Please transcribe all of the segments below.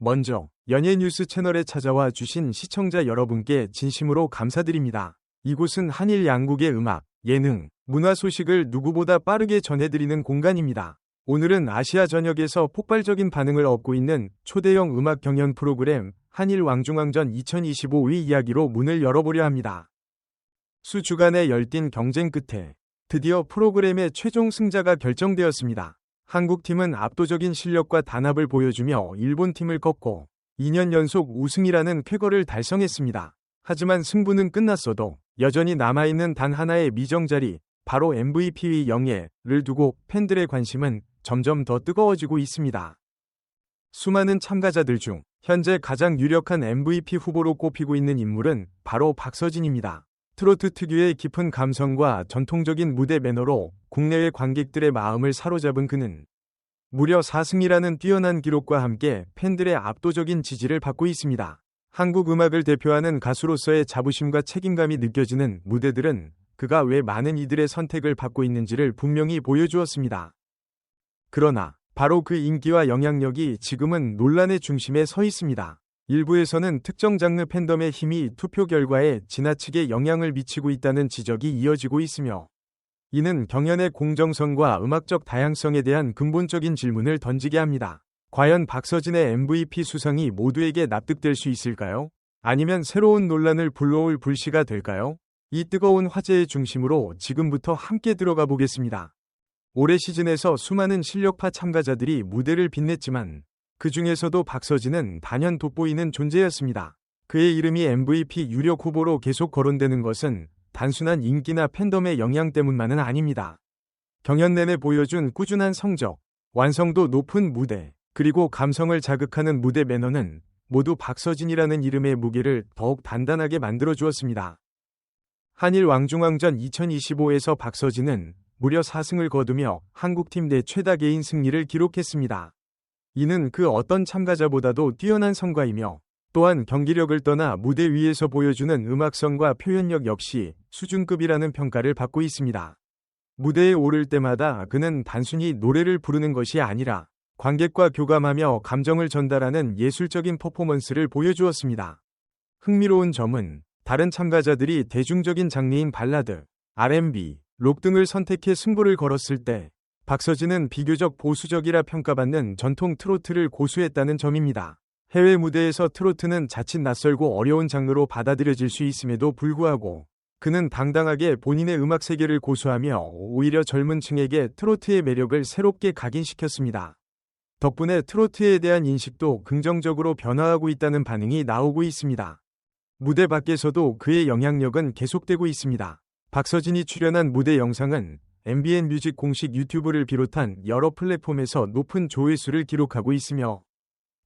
먼저 연예 뉴스 채널에 찾아와 주신 시청자 여러분께 진심으로 감사드립니다. 이곳은 한일 양국의 음악, 예능, 문화 소식을 누구보다 빠르게 전해드리는 공간입니다. 오늘은 아시아 전역에서 폭발적인 반응을 얻고 있는 초대형 음악 경연 프로그램 한일 왕중왕전 2025의 이야기로 문을 열어보려 합니다. 수주간의 열띤 경쟁 끝에 드디어 프로그램의 최종 승자가 결정되었습니다. 한국팀은 압도적인 실력과 단합을 보여주며 일본팀을 꺾고 2년 연속 우승이라는 쾌거를 달성했습니다. 하지만 승부는 끝났어도 여전히 남아있는 단 하나의 미정자리, 바로 MVP의 영예를 두고 팬들의 관심은 점점 더 뜨거워지고 있습니다. 수많은 참가자들 중 현재 가장 유력한 MVP 후보로 꼽히고 있는 인물은 바로 박서진입니다. 트로트 특유의 깊은 감성과 전통적인 무대 매너로 국내외 관객들의 마음을 사로잡은 그는 무려 4승이라는 뛰어난 기록과 함께 팬들의 압도적인 지지를 받고 있습니다. 한국 음악을 대표하는 가수로서의 자부심과 책임감이 느껴지는 무대들은 그가 왜 많은 이들의 선택을 받고 있는지를 분명히 보여주었습니다. 그러나 바로 그 인기와 영향력이 지금은 논란의 중심에 서 있습니다. 일부에서는 특정 장르 팬덤의 힘이 투표 결과에 지나치게 영향을 미치고 있다는 지적이 이어지고 있으며 이는 경연의 공정성과 음악적 다양성에 대한 근본적인 질문을 던지게 합니다. 과연 박서진의 MVP 수상이 모두에게 납득될 수 있을까요? 아니면 새로운 논란을 불러올 불씨가 될까요? 이 뜨거운 화제의 중심으로 지금부터 함께 들어가 보겠습니다. 올해 시즌에서 수많은 실력파 참가자들이 무대를 빛냈지만 그 중에서도 박서진은 단연 돋보이는 존재였습니다. 그의 이름이 MVP 유력 후보로 계속 거론되는 것은 단순한 인기나 팬덤의 영향 때문만은 아닙니다. 경연 내내 보여준 꾸준한 성적, 완성도 높은 무대, 그리고 감성을 자극하는 무대 매너는 모두 박서진이라는 이름의 무게를 더욱 단단하게 만들어 주었습니다. 한일 왕중왕전 2025에서 박서진은 무려 4승을 거두며 한국팀 내 최다 개인 승리를 기록했습니다. 이는 그 어떤 참가자보다도 뛰어난 성과이며 또한 경기력을 떠나 무대 위에서 보여주는 음악성과 표현력 역시 수준급이라는 평가를 받고 있습니다. 무대에 오를 때마다 그는 단순히 노래를 부르는 것이 아니라 관객과 교감하며 감정을 전달하는 예술적인 퍼포먼스를 보여주었습니다. 흥미로운 점은 다른 참가자들이 대중적인 장르인 발라드, R&B, 록 등을 선택해 승부를 걸었을 때 박서진은 비교적 보수적이라 평가받는 전통 트로트를 고수했다는 점입니다. 해외 무대에서 트로트는 자칫 낯설고 어려운 장르로 받아들여질 수 있음에도 불구하고 그는 당당하게 본인의 음악 세계를 고수하며 오히려 젊은 층에게 트로트의 매력을 새롭게 각인시켰습니다. 덕분에 트로트에 대한 인식도 긍정적으로 변화하고 있다는 반응이 나오고 있습니다. 무대 밖에서도 그의 영향력은 계속되고 있습니다. 박서진이 출연한 무대 영상은 MBN 뮤직 공식 유튜브를 비롯한 여러 플랫폼에서 높은 조회수를 기록하고 있으며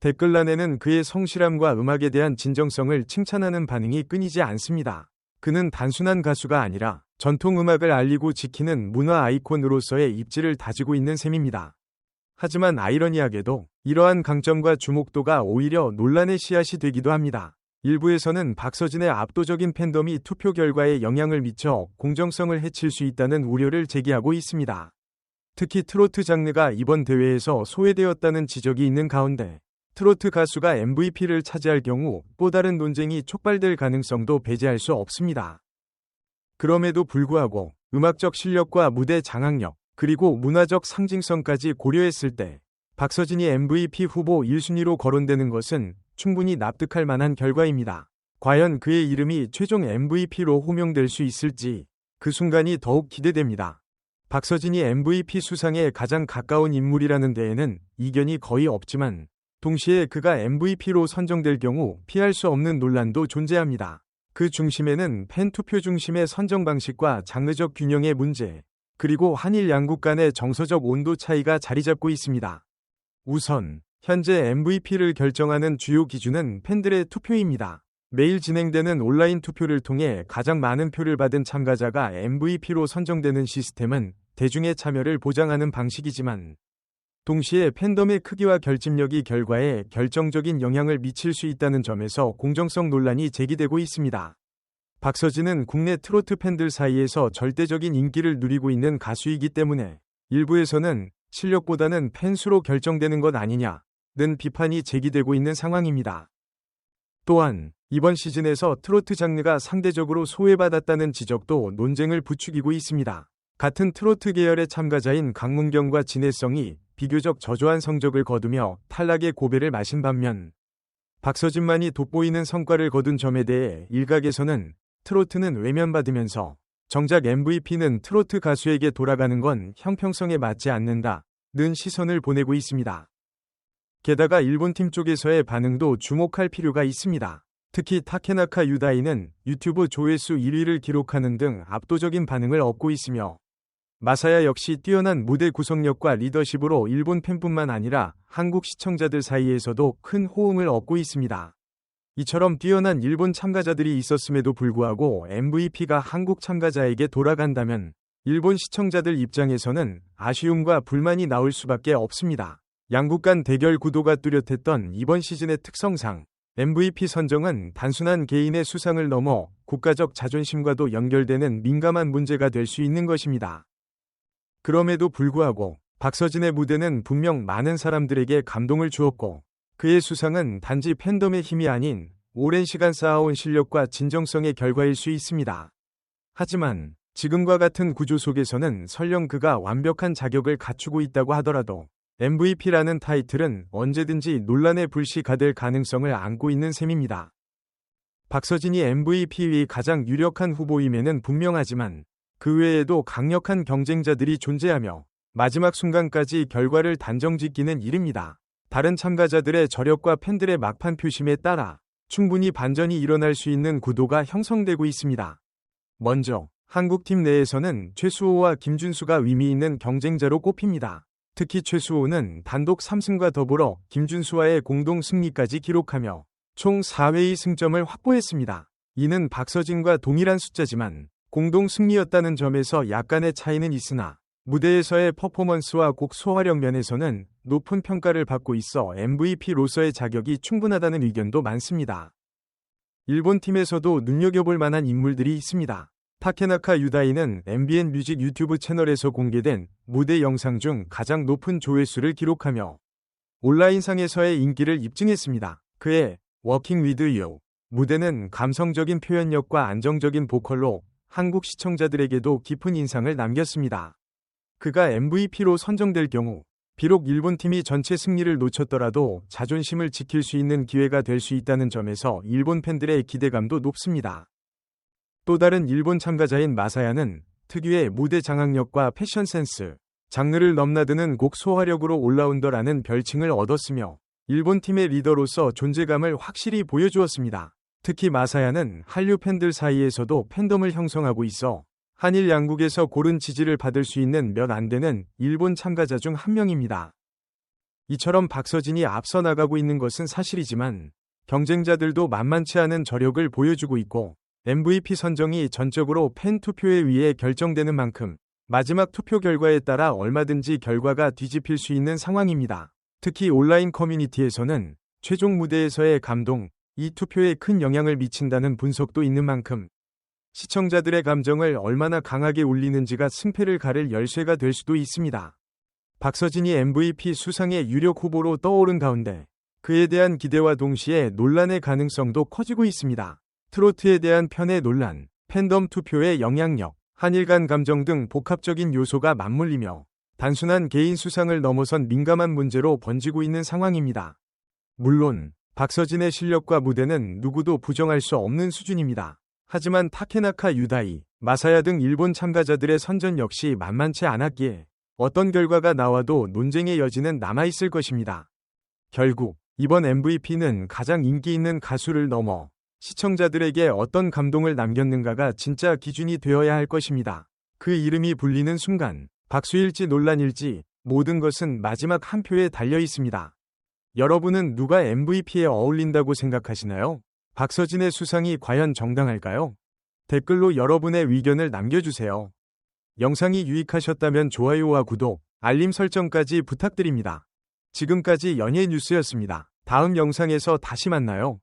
댓글란에는 그의 성실함과 음악에 대한 진정성을 칭찬하는 반응이 끊이지 않습니다. 그는 단순한 가수가 아니라 전통 음악을 알리고 지키는 문화 아이콘으로서의 입지를 다지고 있는 셈입니다. 하지만 아이러니하게도 이러한 강점과 주목도가 오히려 논란의 씨앗이 되기도 합니다. 일부에서는 박서진의 압도적인 팬덤이 투표 결과에 영향을 미쳐 공정성을 해칠 수 있다는 우려를 제기하고 있습니다. 특히 트로트 장르가 이번 대회에서 소외되었다는 지적이 있는 가운데 트로트 가수가 MVP를 차지할 경우 또 다른 논쟁이 촉발될 가능성도 배제할 수 없습니다. 그럼에도 불구하고 음악적 실력과 무대 장악력, 그리고 문화적 상징성까지 고려했을 때 박서진이 MVP 후보 1순위로 거론되는 것은 충분히 납득할 만한 결과입니다. 과연 그의 이름이 최종 MVP로 호명될 수 있을지 그 순간이 더욱 기대됩니다. 박서진이 MVP 수상에 가장 가까운 인물이라는 데에는 이견이 거의 없지만 동시에 그가 MVP로 선정될 경우 피할 수 없는 논란도 존재합니다. 그 중심에는 팬 투표 중심의 선정 방식과 장르적 균형의 문제, 그리고 한일 양국 간의 정서적 온도 차이가 자리 잡고 있습니다. 우선 현재 MVP를 결정하는 주요 기준은 팬들의 투표입니다. 매일 진행되는 온라인 투표를 통해 가장 많은 표를 받은 참가자가 MVP로 선정되는 시스템은 대중의 참여를 보장하는 방식이지만 동시에 팬덤의 크기와 결집력이 결과에 결정적인 영향을 미칠 수 있다는 점에서 공정성 논란이 제기되고 있습니다. 박서진은 국내 트로트 팬들 사이에서 절대적인 인기를 누리고 있는 가수이기 때문에 일부에서는 실력보다는 팬수로 결정되는 것 아니냐 는 비판이 제기되고 있는 상황입니다. 또한 이번 시즌에서 트로트 장르가 상대적으로 소외받았다는 지적도 논쟁을 부추기고 있습니다. 같은 트로트 계열의 참가자인 강문경과 진해성이 비교적 저조한 성적을 거두며 탈락의 고배를 마신 반면 박서진만이 돋보이는 성과를 거둔 점에 대해 일각에서는 트로트는 외면받으면서 정작 MVP는 트로트 가수에게 돌아가는 건 형평성에 맞지 않는다. 는 시선을 보내고 있습니다. 게다가 일본팀 쪽에서의 반응도 주목할 필요가 있습니다. 특히 타케나카 유다이는 유튜브 조회수 1위를 기록하는 등 압도적인 반응을 얻고 있으며 마사야 역시 뛰어난 무대 구성력과 리더십으로 일본 팬뿐만 아니라 한국 시청자들 사이에서도 큰 호응을 얻고 있습니다. 이처럼 뛰어난 일본 참가자들이 있었음에도 불구하고 MVP가 한국 참가자에게 돌아간다면 일본 시청자들 입장에서는 아쉬움과 불만이 나올 수밖에 없습니다. 양국 간 대결 구도가 뚜렷했던 이번 시즌의 특성상 MVP 선정은 단순한 개인의 수상을 넘어 국가적 자존심과도 연결되는 민감한 문제가 될 수 있는 것입니다. 그럼에도 불구하고 박서진의 무대는 분명 많은 사람들에게 감동을 주었고 그의 수상은 단지 팬덤의 힘이 아닌 오랜 시간 쌓아온 실력과 진정성의 결과일 수 있습니다. 하지만 지금과 같은 구조 속에서는 설령 그가 완벽한 자격을 갖추고 있다고 하더라도 MVP라는 타이틀은 언제든지 논란의 불씨가 될 가능성을 안고 있는 셈입니다. 박서진이 MVP의 가장 유력한 후보임에는 분명하지만 그 외에도 강력한 경쟁자들이 존재하며 마지막 순간까지 결과를 단정짓기는 이릅니다. 다른 참가자들의 저력과 팬들의 막판 표심에 따라 충분히 반전이 일어날 수 있는 구도가 형성되고 있습니다. 먼저 한국팀 내에서는 최수호와 김준수가 의미 있는 경쟁자로 꼽힙니다. 특히 최수호는 단독 3승과 더불어 김준수와의 공동 승리까지 기록하며 총 4회의 승점을 확보했습니다. 이는 박서진과 동일한 숫자지만 공동 승리였다는 점에서 약간의 차이는 있으나 무대에서의 퍼포먼스와 곡 소화력 면에서는 높은 평가를 받고 있어 MVP로서의 자격이 충분하다는 의견도 많습니다. 일본 팀에서도 눈여겨볼 만한 인물들이 있습니다. 타케나카 유다이는 MBN 뮤직 유튜브 채널에서 공개된 무대 영상 중 가장 높은 조회수를 기록하며 온라인상에서의 인기를 입증했습니다. 그의 워킹 위드 유 무대는 감성적인 표현력과 안정적인 보컬로 한국 시청자들에게도 깊은 인상을 남겼습니다. 그가 MVP로 선정될 경우 비록 일본 팀이 전체 승리를 놓쳤더라도 자존심을 지킬 수 있는 기회가 될 수 있다는 점에서 일본 팬들의 기대감도 높습니다. 또 다른 일본 참가자인 마사야는 특유의 무대 장악력과 패션 센스, 장르를 넘나드는 곡 소화력으로 올라운더라는 별칭을 얻었으며 일본 팀의 리더로서 존재감을 확실히 보여주었습니다. 특히 마사야는 한류 팬들 사이에서도 팬덤을 형성하고 있어 한일 양국에서 고른 지지를 받을 수 있는 몇 안 되는 일본 참가자 중 한 명입니다. 이처럼 박서진이 앞서 나가고 있는 것은 사실이지만 경쟁자들도 만만치 않은 저력을 보여주고 있고 MVP 선정이 전적으로 팬 투표에 의해 결정되는 만큼 마지막 투표 결과에 따라 얼마든지 결과가 뒤집힐 수 있는 상황입니다. 특히 온라인 커뮤니티에서는 최종 무대에서의 감동, 이 투표에 큰 영향을 미친다는 분석도 있는 만큼 시청자들의 감정을 얼마나 강하게 울리는지가 승패를 가를 열쇠가 될 수도 있습니다. 박서진이 MVP 수상의 유력 후보로 떠오른 가운데 그에 대한 기대와 동시에 논란의 가능성도 커지고 있습니다. 트로트에 대한 편의 논란, 팬덤 투표의 영향력, 한일 간 감정 등 복합적인 요소가 맞물리며 단순한 개인 수상을 넘어선 민감한 문제로 번지고 있는 상황입니다. 물론 박서진의 실력과 무대는 누구도 부정할 수 없는 수준입니다. 하지만 타케나카 유다이, 마사야 등 일본 참가자들의 선전 역시 만만치 않았기에 어떤 결과가 나와도 논쟁의 여지는 남아있을 것입니다. 결국 이번 MVP는 가장 인기 있는 가수를 넘어 시청자들에게 어떤 감동을 남겼는가가 진짜 기준이 되어야 할 것입니다. 그 이름이 불리는 순간 박수일지 논란일지 모든 것은 마지막 한 표에 달려 있습니다. 여러분은 누가 MVP에 어울린다고 생각하시나요? 박서진의 수상이 과연 정당할까요? 댓글로 여러분의 의견을 남겨주세요. 영상이 유익하셨다면 좋아요와 구독, 알림 설정까지 부탁드립니다. 지금까지 연예 뉴스였습니다. 다음 영상에서 다시 만나요.